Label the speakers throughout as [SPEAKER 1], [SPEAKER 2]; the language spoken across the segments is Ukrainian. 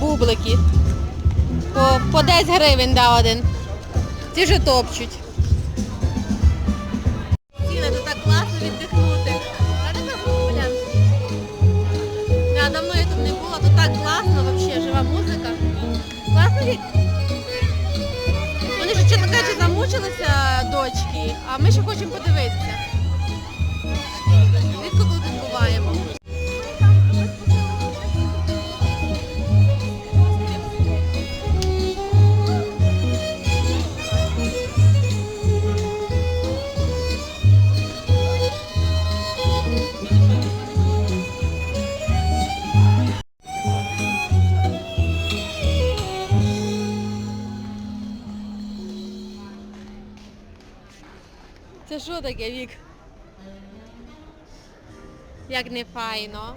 [SPEAKER 1] бублики. По, по 10 гривень да, один. Ці же топчуть. Ціна, тут так класно віддихнути. Давно я тут не була, тут так класно, взагалі, жива музика. Класно від... Вони ж чесно кажучи, замучилися дочки, а ми ще хочемо подивитися. Це що таке, Вік? Як не файно.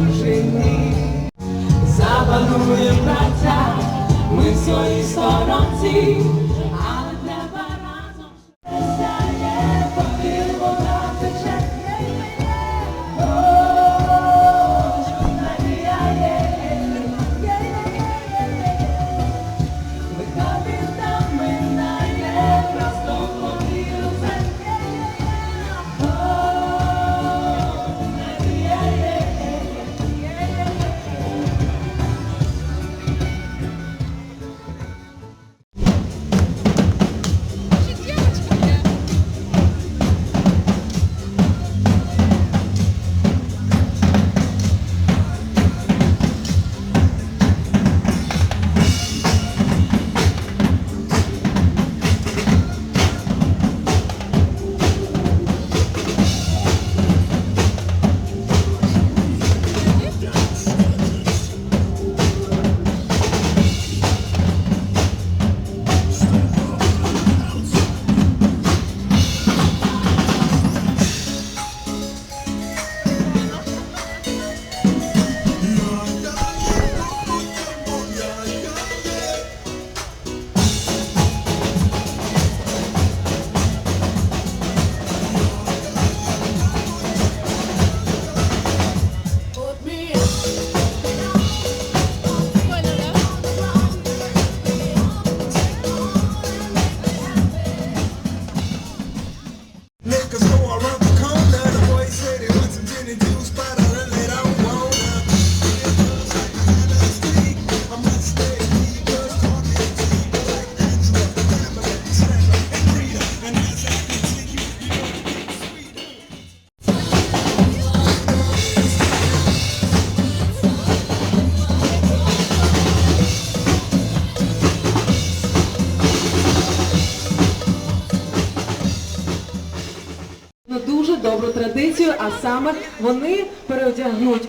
[SPEAKER 2] чужині. Запанує праця, ми в своїй сторонці,
[SPEAKER 3] Niggas know I
[SPEAKER 2] дуже добру традицію, а саме вони переодягнуть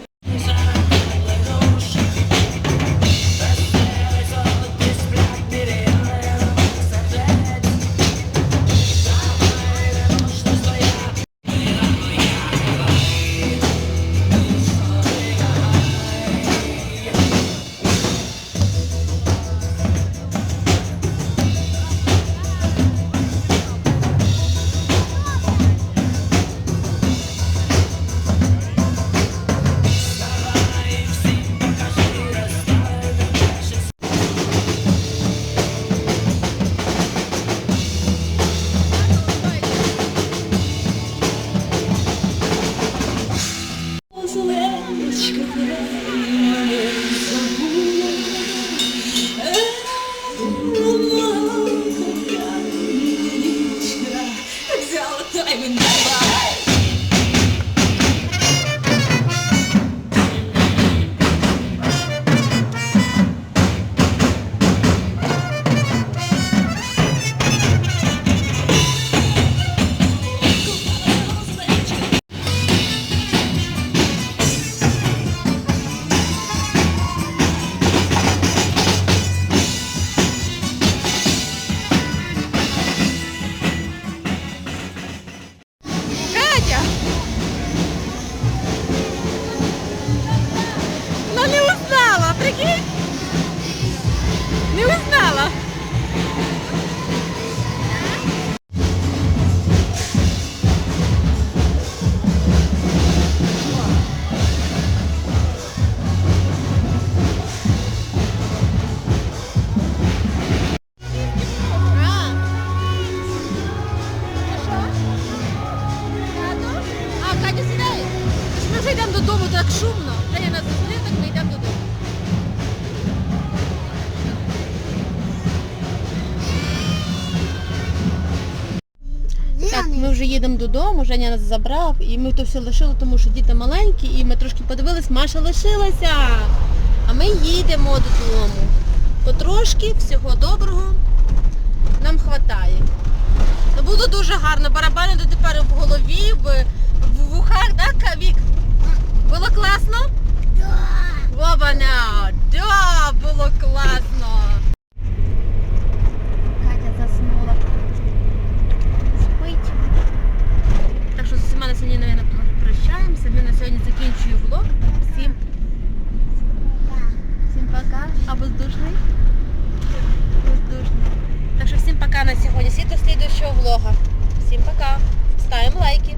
[SPEAKER 1] Не узнала. їдемо додому, Женя нас забрав, і ми то все лишили, тому що діти маленькі, і ми трошки подивились, Маша лишилася. А ми їдемо додому. Потрошки, всього доброго, нам вистачає. Ну, Було дуже гарно, барабанити тепер в голові, в вухах, так, Вік? Було класно? Да. Вова, а воздушний. Воздушний. Так що всім пока на сьогодні. Всі до слідуючого влога. Всім пока. Ставимо лайки.